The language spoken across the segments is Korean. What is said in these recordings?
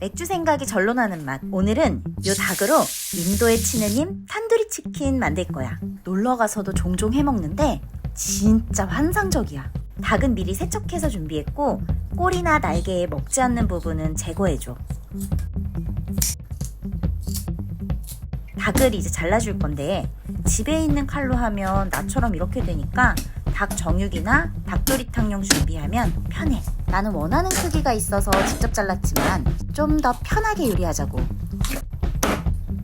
맥주 생각이 절로 나는 맛. 오늘은 요 닭으로 인도의 치느님 탄두리 치킨 만들 거야. 놀러 가서도 종종 해 먹는데 진짜 환상적이야. 닭은 미리 세척해서 준비했고 꼬리나 날개에 먹지 않는 부분은 제거해줘. 닭을 이제 잘라줄 건데 집에 있는 칼로 하면 나처럼 이렇게 되니까 닭 정육이나 닭도리탕용 준비하면 편해. 나는 원하는 크기가 있어서 직접 잘랐지만 좀 더 편하게 요리하자고.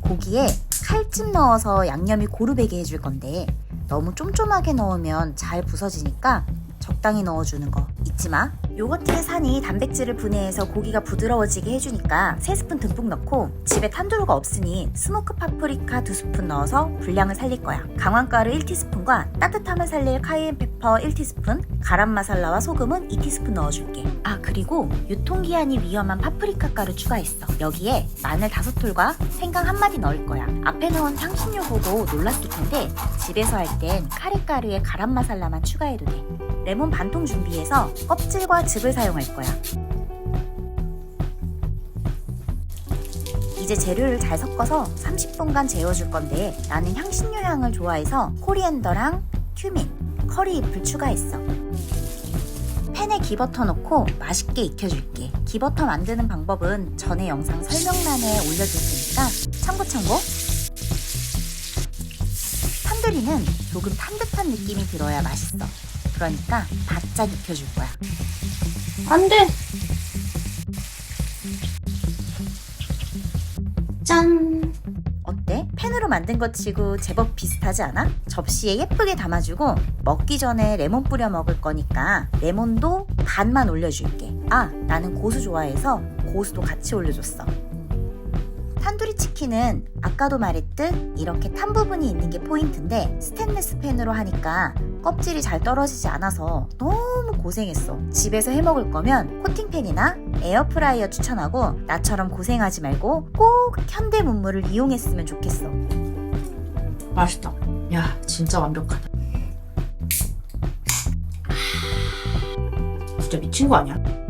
고기에 칼집 넣어서 양념이 고르배게 해줄 건데 너무 쫌쫌하게 넣으면 잘 부서지니까 적당히 넣어주는 거 잊지 마. 요거트의 산이 단백질을 분해해서 고기가 부드러워지게 해주니까 3스푼 듬뿍 넣고 집에 탄두루가 없으니 스모크 파프리카 2스푼 넣어서 분량을 살릴 거야. 강황가루 1티스푼과 따뜻함을 살릴 카이엔 페퍼 1티스푼, 가람 마살라와 소금은 2티스푼 넣어줄게. 아 그리고 유통기한이 위험한 파프리카 가루 추가했어. 여기에 마늘 5톨과 생강 한 마디 넣을 거야. 앞에 넣은 향신료 보고 놀랐을 텐데 집에서 할 땐 카레 가루에 가람 마살라만 추가해도 돼. 레몬 반통 준비해서 껍질과 즙을 사용할 거야. 이제 재료를 잘 섞어서 30분간 재워줄 건데 나는 향신료 향을 좋아해서 코리앤더랑 큐민, 커리 잎을 추가했어. 팬에 기버터 넣고 맛있게 익혀줄게. 기버터 만드는 방법은 전에 영상 설명란에 올려줬으니까 참고 참고. 탄두리는 조금 탄듯한 느낌이 들어야 맛있어. 그러니까 바짝 익혀줄 거야. 안 돼! 짠! 어때? 팬으로 만든 것 치고 제법 비슷하지 않아? 접시에 예쁘게 담아주고 먹기 전에 레몬 뿌려 먹을 거니까 레몬도 반만 올려줄게. 아, 나는 고수 좋아해서 고수도 같이 올려줬어. 탄두리 치킨은 아까도 말했듯 이렇게 탄 부분이 있는 게 포인트인데 스테인레스 팬으로 하니까 껍질이 잘 떨어지지 않아서 너무 고생했어. 집에서 해 먹을 거면 코팅팬이나 에어프라이어 추천하고 나처럼 고생하지 말고 꼭 현대 문물을 이용했으면 좋겠어. 맛있다. 야, 진짜 완벽하다. 진짜 미친 거 아니야?